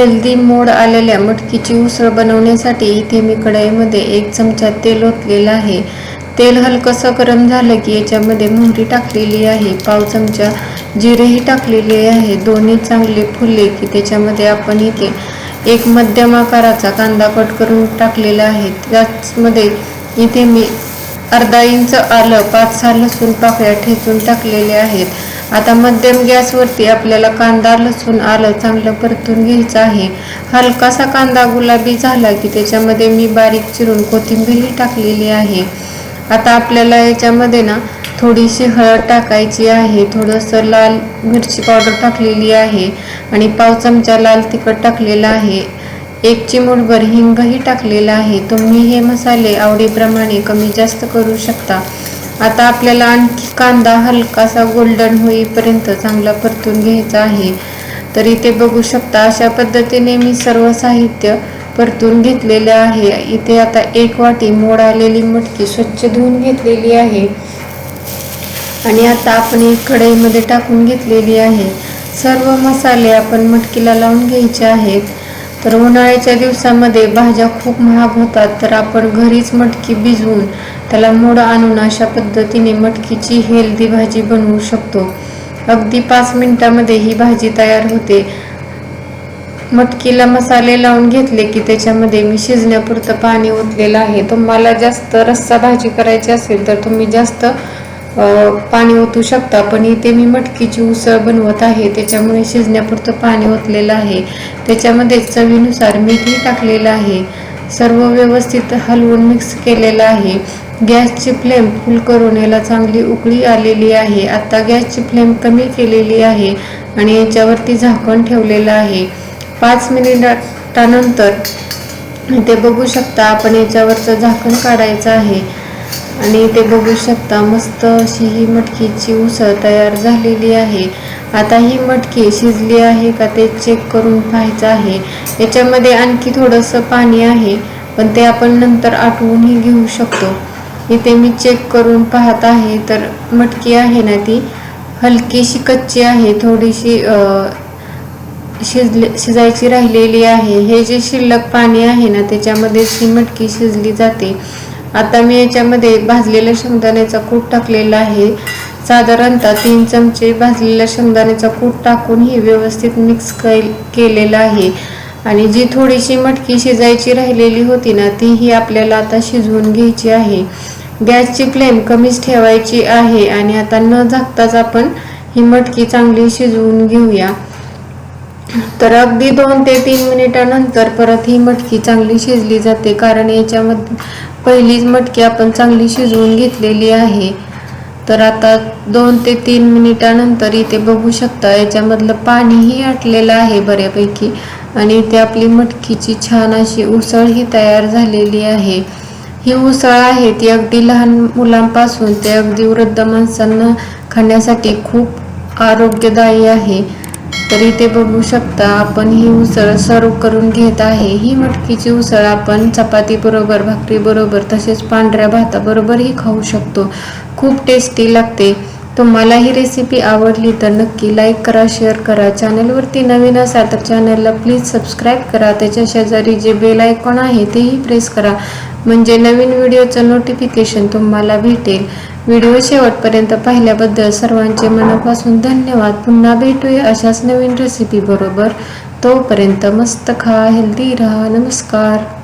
Healthy मोड आलेल्या मटकीची उसळ बनवण्यासाठी इथे मी कढाईमध्ये एक चमचा तेल ओतलेलं आहे. तेल हलकंसं गरम झालं की याच्यामध्ये मोहरी टाकलेली आहे. पाव चमचा जिरेही टाकलेले आहे. दोन्ही चांगले फुलले की त्याच्यामध्ये आपण इथे एक मध्यम आकाराचा कांदा कट करून टाकलेला आहे. त्याचमध्ये इथे मी अर्धा इंच आलं पाच सहा लसूण पाकळ्या ठेचून टाकलेले आहेत. आता मध्यम गॅसवरती आपल्याला कांदा लसूण आलं चांगलं परतून घ्यायचं आहे. हलकासा कांदा गुलाबी झाला की त्याच्यामध्ये मी बारीक चिरून कोथिंबीरही टाकलेली आहे. आता आपल्याला याच्यामध्ये ना थोडीशी हळद टाकायची आहे. थोडंसं लाल मिरची पावडर टाकलेली आहे आणि पाव चमचा लाल तिखट टाकलेला आहे. एक चिमूटभर हिंगही टाकलेला आहे. तुम्ही हे मसाले आवडीप्रमाणे कमी जास्त करू शकता. आता आपल्याला आणखी कांदा हलकासा गोल्डन होईपर्यंत चांगला परतून घ्यायचा आहे. तर इथे बघू शकता अशा पद्धतीने मी सर्व साहित्य परतून घेतलेले आहे. इथे आता एक वाटी मोड आलेली मटकी स्वच्छ धुवून घेतलेली आहे. आणि आता आपण एक कढईमध्ये टाकून घेतलेली आहे. सर्व मसाले आपण मटकीला लावून घ्यायचे आहेत. तर उन्हाळ्याच्या दिवसामध्ये भाज्या खूप महाग होतात तर आपण घरीच मटकी भिजवून त्याला मोड आणून अशा पद्धतीने मटकीची हेल्दी भाजी बनवू शकतो. अगदी पाच मिनिटामध्ये ही भाजी तयार होते. मटकीला मसाले लावून घेतले की त्याच्यामध्ये मी शिजण्यापुरतं पाणी ओतलेलं आहे. तुम्हाला जास्त रस्सा भाजी करायची असेल तर तुम्ही जास्त पाणी ओतू शकता. पण इथे मी मटकीची उसळ बनवत आहे. त्याच्यामुळे शिजण्यापुरतं पाणी ओतलेलं आहे. त्याच्यामध्ये चवीनुसार मीठही टाकलेलं आहे. सर्व व्यवस्थित हलवून मिक्स केलेलं आहे. गॅसची फ्लेम फुल करून याला चांगली उकळी आलेली आहे. आता गॅसची फ्लेम कमी केलेली आहे आणि याच्यावरती झाकण ठेवलेलं आहे. पाच मिनिटानंतर ते बघू शकता आपण याच्यावरचं झाकण काढायचं आहे. आणि इथे बघू शकता मस्त अशी ही मटकीची उसळ तयार झालेली आहे. आता ही मटकी शिजली आहे का ते चेक करून पाहायचं आहे. याच्यामध्ये आणखी थोडंसं पाणी आहे पण ते आपण नंतर आटवूनही घेऊ शकतो. इथे मी चेक करून पाहत आहे तर मटकी आहे ना ती हलकीशी कच्ची आहे थोडीशी शिजले शिजायची राहिलेली आहे. हे जे शिल्लक पाणी आहे ना त्याच्यामध्येच ही मटकी शिजली जाते. आता मी याच्यामध्ये भाजलेल्या शेंगदाण्याचा कूट टाकलेला आहे. साधारणतः तीन चमचे भाजलेल्या शेंगदाण्याचा कूट टाकून ही व्यवस्थित मिक्स केलेलं आहे. आणि जी थोडीशी मटकी शिजायची राहिलेली होती ना ती ही आपल्याला आता शिजवून घ्यायची आहे. गॅसची फ्लेम कमीच ठेवायची आहे आणि आता न झाकताच आपण ही मटकी चांगली शिजवून घेऊया. तर अगदी दोन ते तीन मिनिटानंतर परत ही मटकी चांगली शिजली जाते कारण याच्यामध्ये पहिलीच मटकी आपण चांगली शिजवून घेतलेली आहे. तर आता दोन ते तीन मिनिटानंतर इथे बघू शकता याच्यामधलं पाणीही आटलेलं आहे बऱ्यापैकी. आणि इथे आपली मटकीची छान अशी उसळ ही तयार झालेली आहे. ही उसळ आहे ती अगदी लहान मुलांपासून ते अगदी वृद्ध माणसांना खाण्यासाठी खूप आरोग्यदायी आहे. तर इथे बघू शकता आपण ही उसळ सर्व करून घेत आहे. ही मटकीची उसळ आपण चपाती बरोबर भाकरी बरोबर तसेच पांढऱ्या भाताबरोबरही खाऊ शकतो. खूप टेस्टी लागते. तुम्हाला ही रेसिपी आवडली तर नक्की लाईक करा शेअर करा. चॅनलवरती नवीन असाल तर चॅनलला प्लीज सबस्क्राईब करा. त्याच्या शेजारी जे बेल आयकॉन आहे तेही प्रेस करा. म्हणजे नवीन व्हिडिओचं नोटिफिकेशन तुम्हाला भेटेल. व्हिडिओ शेवटपर्यंत पाहिल्याबद्दल सर्वांचे मनापासून धन्यवाद. पुन्हा भेटूया अशाच नवीन रेसिपी बरोबर. तोपर्यंत मस्त खा हेल्दी राहा. नमस्कार.